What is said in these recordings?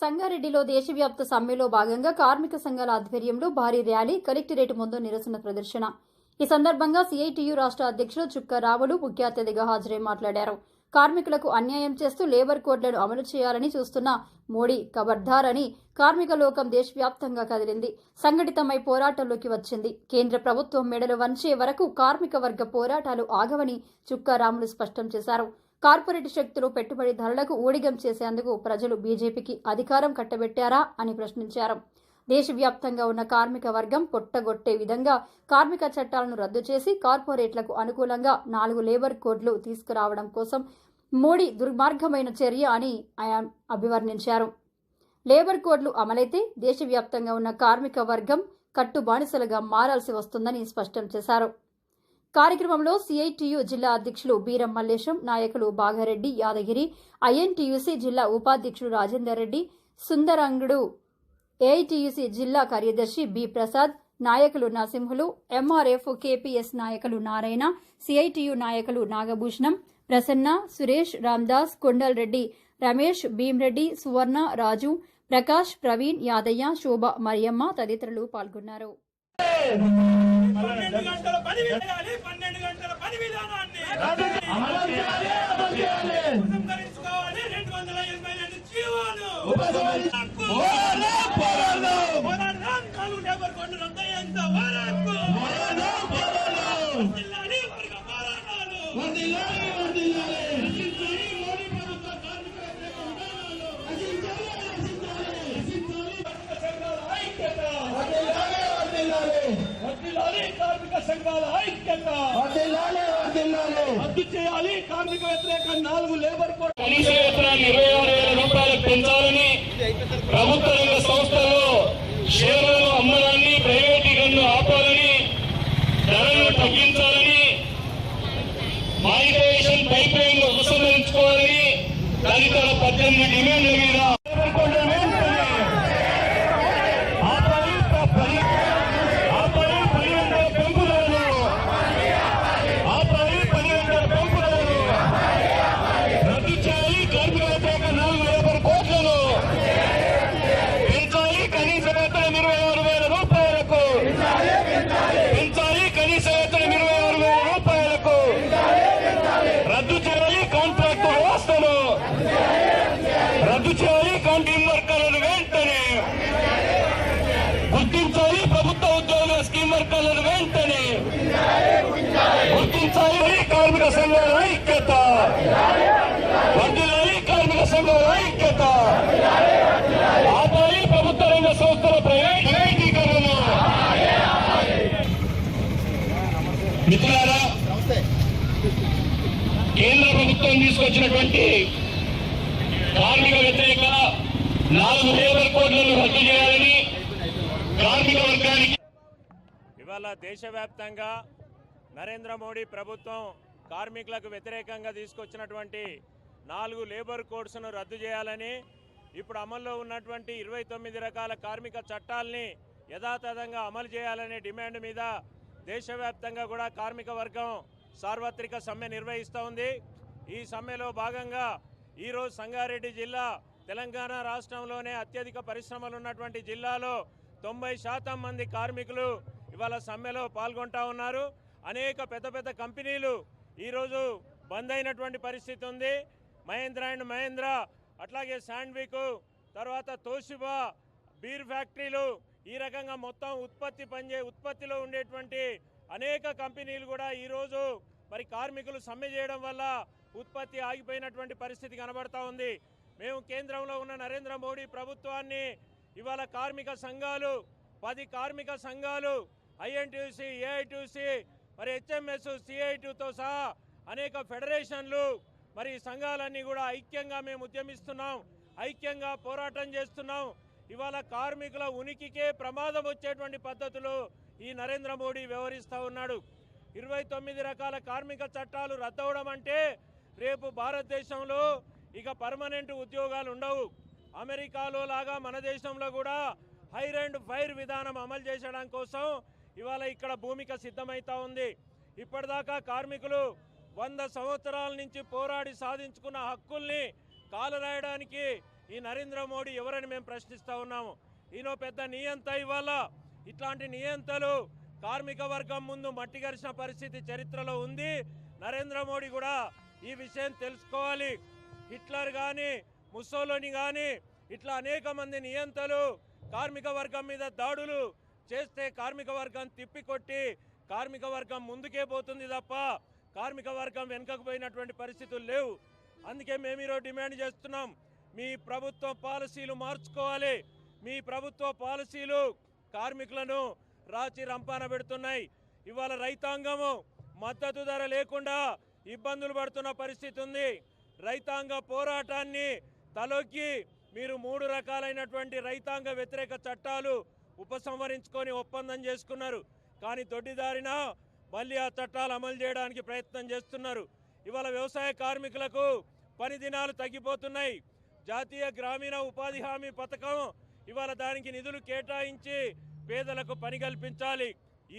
సంగారెడ్డిలో దేశవ్యాప్త సమ్మెలో భాగంగా కార్మిక సంఘాల ఆధ్వర్యంలో భారీ ర్యాలీ కలెక్టరేట్ ముందు నిరసన ప్రదర్శన. ఈ సందర్భంగా సిఐటియు రాష్ట్ర అధ్యక్షులు చుక్క రావులు ముఖ్య అతిథిగా హాజరై మాట్లాడారు. కార్మికులకు అన్యాయం చేస్తూ లేబర్ కోడ్లను అమలు చేయాలని చూస్తున్న మోడీ కబర్దార్ అని కార్మిక లోకం దేశవ్యాప్తంగా కదిలింది. సంఘటితమై పోరాటంలోకి వచ్చింది. కేంద్ర ప్రభుత్వం మెడలు వంచే వరకు కార్మిక వర్గ పోరాటాలు ఆగవని చుక్కారాములు స్పష్టం చేశారు. కార్పొరేట్ శక్తులు పెట్టుబడిదారులకు ఊడిగం చేసేందుకు ప్రజలు బీజేపీకి అధికారం కట్టబెట్టారా అని ప్రశ్నించారు. దేశవ్యాప్తంగా ఉన్న కార్మిక వర్గం పొట్టగొట్టే విధంగా కార్మిక చట్టాలను రద్దు చేసి కార్పొరేట్లకు అనుకూలంగా నాలుగు లేబర్ కోడ్లు తీసుకురావడం కోసం మోడీ దుర్మార్గమైన చర్య అని ఆయన అభివర్ణించారు. లేబర్ కోడ్లు అమలైతే దేశవ్యాప్తంగా ఉన్న కార్మిక వర్గం కట్టు బానిసలుగా మారాల్సి వస్తుందని స్పష్టం చేశారు. కార్యక్రమంలో సిఐటియు జిల్లా అధ్యక్షులు బీరం మల్లేశం నాయకులు బాగారెడ్డి యాదగిరి ఐఎన్టీయూసీ జిల్లా ఉపాధ్యక్షుడు రాజేందర్ రెడ్డి సుందరంగుడు ఏఐటీయూసీ జిల్లా కార్యదర్శి బి ప్రసాద్ నాయకులు నరసింహులు ఎంఆర్ఎఫ్ కేపీఎస్ నాయకులు నారాయణ సిఐటియు నాయకులు నాగభూషణం ప్రసన్న సురేష్ రామ్దాస్ కొండల్ రెడ్డి రమేష్ భీమ్రెడ్డి సువర్ణ రాజు ప్రకాష్ ప్రవీణ్ యాదయ్య శోభ మరియమ్మ తదితరులు పాల్గొన్నారు. పన్నెండు గంటల పని విధానాన్ని పన్నెండు గంటల పని విధానాన్ని ఉపసంహరించుకోవాలి. రెండు వందల ఎనభై రెండు జీవోలు. పోరాడదాం నాలుగు డెబ్బై కొన్ని రద్దయ్యేంత వరకు వర్ధిల్లాలి వర్గ పోరాటాలు రక్షించాలి మోడీ ప్రభుత్వ కార్మిక వ్యతిరేక విధానాలు వర్ధిల్లాలి సంఘాల ఐక్యత. రద్దు చేయాలి. కార్మిక వ్యతిరేక నాలుగు లేబర్ కోడ్. కనీస వేతనాన్ని ఇరవై ఆరు వేల రూపాయలకు పెంచాలని ప్రభుత్వ రంగ సంస్థల్లో షేర్లను అమ్మడాన్ని ప్రైవేటీకరణను ఆపాలని ధరలను తగ్గించాలని మానిటైజేషన్ పైప్ లైన్ ఉపసంహరించుకోవాలని తదితర పద్దెనిమిది డిమాండ్ల మీద సంఘాల ఐక్యత. వర్ధిల్లాలి కార్మిక సంఘాల ఐక్యత. ఆపాలి ప్రభుత్వ రంగ సంస్థల ప్రైవేటీకరణ మిత్రులారా కేంద్ర ప్రభుత్వం తీసుకొచ్చినటువంటి కార్మిక వ్యతిరేక నాలుగు లేబర్ కోడ్లను రద్దు చేయాలని కార్మిక వర్గానికి ఇవాళ దేశవ్యాప్తంగా నరేంద్ర మోడీ ప్రభుత్వం కార్మికులకు వ్యతిరేకంగా తీసుకొచ్చినటువంటి నాలుగు లేబర్ కోడ్స్ను రద్దు చేయాలని ఇప్పుడు అమల్లో ఉన్నటువంటి ఇరవై తొమ్మిది రకాల కార్మిక చట్టాల్ని యథాతథంగా అమలు చేయాలనే డిమాండ్ మీద దేశవ్యాప్తంగా కూడా కార్మిక వర్గం సార్వత్రిక సమ్మె నిర్వహిస్తూ ఉంది. ఈ సమ్మెలో భాగంగా ఈరోజు సంగారెడ్డి జిల్లా తెలంగాణ రాష్ట్రంలోనే అత్యధిక పరిశ్రమలు ఉన్నటువంటి జిల్లాలో తొంభై శాతం మంది కార్మికులు ఇవాళ సమ్మెలో పాల్గొంటా ఉన్నారు. అనేక పెద్ద పెద్ద కంపెనీలు ఈరోజు బంద్ అయినటువంటి పరిస్థితి ఉంది. మహేంద్ర అండ్ మహేంద్ర అట్లాగే శాండ్విక్ తర్వాత తోషిబా బీర్ ఫ్యాక్టరీలు ఈ రకంగా మొత్తం ఉత్పత్తి పనిచే ఉత్పత్తిలో ఉండేటువంటి అనేక కంపెనీలు కూడా ఈరోజు మరి కార్మికులు సమ్మె చేయడం వల్ల ఉత్పత్తి ఆగిపోయినటువంటి పరిస్థితి కనబడతా ఉంది. మేము కేంద్రంలో ఉన్న నరేంద్ర మోడీ ప్రభుత్వాన్ని ఇవాళ కార్మిక సంఘాలు పది కార్మిక సంఘాలు ఐఎన్టీసీ ఏఐటీసీ మరి హెచ్ఎంఎస్ సిఐటితో సహా అనేక ఫెడరేషన్లు మరి ఈ సంఘాలన్నీ కూడా ఐక్యంగా మేము ఉద్యమిస్తున్నాం. ఐక్యంగా పోరాటం చేస్తున్నాం. ఇవాళ కార్మికుల ఉనికికే ప్రమాదం వచ్చేటువంటి పద్ధతులు ఈ నరేంద్ర మోడీ వ్యవహరిస్తూ ఉన్నాడు. ఇరవై తొమ్మిది రకాల కార్మిక చట్టాలు రద్దవడం అంటే రేపు భారతదేశంలో ఇక పర్మనెంట్ ఉద్యోగాలు ఉండవు. అమెరికాలో లాగా మన దేశంలో కూడా హైర్ అండ్ ఫైర్ విధానం అమలు చేయడం కోసం ఇవాళ ఇక్కడ భూమిక సిద్ధమవుతా ఉంది. ఇప్పటిదాకా కార్మికులు వంద సంవత్సరాల నుంచి పోరాడి సాధించుకున్న హక్కుల్ని కాలరాయడానికి ఈ నరేంద్ర మోడీ ఎవరని మేము ప్రశ్నిస్తూ ఉన్నాము. ఈయన పెద్ద నియంత ఇవాళ ఇట్లాంటి నియంతలు కార్మిక వర్గం ముందు మట్టి గరిచిన పరిస్థితి చరిత్రలో ఉంది. నరేంద్ర మోడీ కూడా ఈ విషయం తెలుసుకోవాలి. హిట్లర్ కానీ ముస్సోలోని కానీ ఇట్లా అనేక మంది నియంతలు కార్మిక వర్గం మీద దాడులు చేస్తే కార్మిక వర్గం తిప్పికొట్టి కార్మిక వర్గం ముందుకే పోతుంది తప్ప కార్మిక వర్గం వెనుకకు పోయినటువంటి పరిస్థితులు లేవు. అందుకే మేము ఈరోజు డిమాండ్ చేస్తున్నాం మీ ప్రభుత్వ పాలసీలు మార్చుకోవాలి. మీ ప్రభుత్వ పాలసీలు కార్మికులను రాచి రంపాన పెడుతున్నాయి. ఇవాళ రైతాంగము మద్దతు ధర లేకుండా ఇబ్బందులు పడుతున్న పరిస్థితి ఉంది. రైతాంగ పోరాటాన్ని తలొక్కి మీరు మూడు రకాలైనటువంటి రైతాంగ వ్యతిరేక చట్టాలు ఉపసంహరించుకొని ఒప్పందం చేసుకున్నారు. కానీ దొడ్డిదారిన మళ్ళీ ఆ చట్టాలు అమలు చేయడానికి ప్రయత్నం చేస్తున్నారు. ఇవాళ వ్యవసాయ కార్మికులకు పని దినాలు తగ్గిపోతున్నాయి. జాతీయ గ్రామీణ ఉపాధి హామీ పథకం ఇవాళ దానికి నిధులు కేటాయించి పేదలకు పని కల్పించాలి.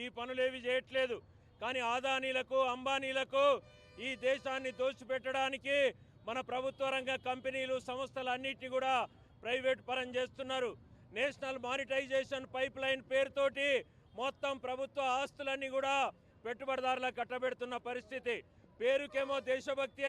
ఈ పనులేవి చేయట్లేదు. కానీ ఆదానీలకు అంబానీలకు ఈ దేశాన్ని దోచిపెట్టడానికి మన ప్రభుత్వ రంగ కంపెనీలు సంస్థలన్నిటిని కూడా ప్రైవేట్ పరం చేస్తున్నారు. నేషనల్ మానిటైజేషన్ పైప్ లైన్ పేరుతోటి మొత్తం ప్రభుత్వ ఆస్తులన్నీ కూడా పెట్టుబడిదారులకు కట్టబెడుతున్న పరిస్థితి. పేరుకేమో దేశభక్తి